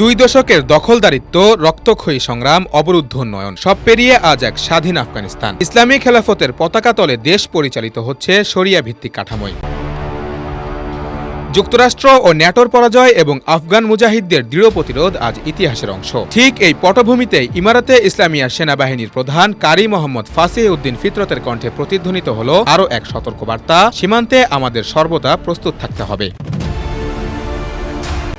দুই দশকের দখলদারিত্ব, রক্তক্ষয়ী সংগ্রাম, অবরুদ্ধ উন্নয়ন, সব পেরিয়ে আজ এক স্বাধীন আফগানিস্তান। ইসলামী খেলাফতের পতাকা তলে দেশ পরিচালিত হচ্ছে শরিয়া ভিত্তিক কাঠামোয়। যুক্তরাষ্ট্র ও ন্যাটোর পরাজয় এবং আফগান মুজাহিদদের দৃঢ় প্রতিরোধ আজ ইতিহাসের অংশ। ঠিক এই পটভূমিতে ইমারাতে ইসলামিয়া সেনাবাহিনীর প্রধান কারি মোহাম্মদ ফাসিহ উদ্দিন ফিতরতের কণ্ঠে প্রতিধ্বনিত হল আরও এক সতর্কবার্তা, সীমান্তে আমাদের সর্বদা প্রস্তুত থাকতে হবে।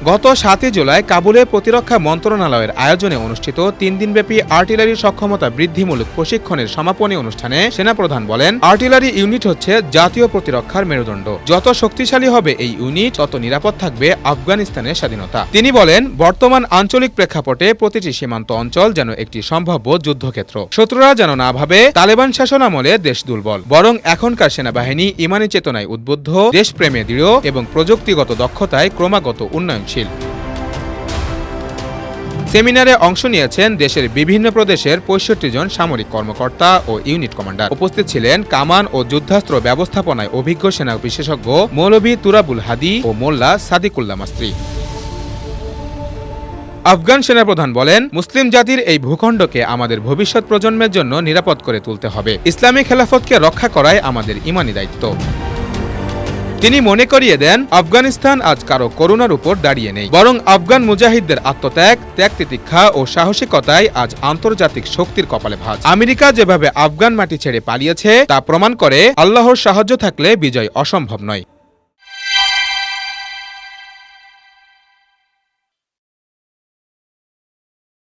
গত সাতই জুলাই কাবুলে প্রতিরক্ষা মন্ত্রণালয়ের আয়োজনে অনুষ্ঠিত তিন দিনব্যাপী আর্টিলারির সক্ষমতা বৃদ্ধিমূলক প্রশিক্ষণের সমাপনী অনুষ্ঠানে সেনাপ্রধান বলেন, আর্টিলারি ইউনিট হচ্ছে জাতীয় প্রতিরক্ষার মেরুদণ্ড। যত শক্তিশালী হবে এই ইউনিট, তত নিরাপদ থাকবে আফগানিস্তানের স্বাধীনতা। তিনি বলেন, বর্তমান আঞ্চলিক প্রেক্ষাপটে প্রতিটি সীমান্ত অঞ্চল যেন একটি সম্ভাব্য যুদ্ধক্ষেত্র। শত্রুরা যেন না ভাবে, তালেবান শাসন আমলে দেশ দুর্বল। বরং এখনকার সেনাবাহিনী ইমানি চেতনায় উদ্বুদ্ধ, দেশপ্রেমে দৃঢ় এবং প্রযুক্তিগত দক্ষতায় ক্রমাগত উন্নয়নশীল। সেমিনারে অংশ নিয়েছেন দেশের বিভিন্ন প্রদেশের পঁয়ষট্টি জন সামরিক কর্মকর্তা ও ইউনিট কমান্ডার। উপস্থিত ছিলেন কামান ও যুদ্ধাস্ত্র ব্যবস্থাপনায় অভিজ্ঞ সেনা বিশেষজ্ঞ মৌলভী তুরাবুল হাদি ও মোল্লা সাদিকুল্লা মাস্ত্রী। আফগান সেনাপ্রধান বলেন, মুসলিম জাতির এই ভূখণ্ডকে আমাদের ভবিষ্যৎ প্রজন্মের জন্য নিরাপদ করে তুলতে হবে। ইসলামী খেলাফতকে রক্ষা করাই আমাদের ইমানি দায়িত্ব। তিনি মনে করিয়ে দেন, আফগানিস্তান আজ কারও করুণার উপর দাঁড়িয়ে নেই। বরং আফগান মুজাহিদদের আত্মত্যাগ, ত্যাগ তিতিক্ষা ও সাহসিকতায় আজ আন্তর্জাতিক শক্তির কপালে ভাজ। আমেরিকা যেভাবে আফগান মাটি ছেড়ে পালিয়েছে, তা প্রমাণ করে আল্লাহর সাহায্য থাকলে বিজয় অসম্ভব নয়।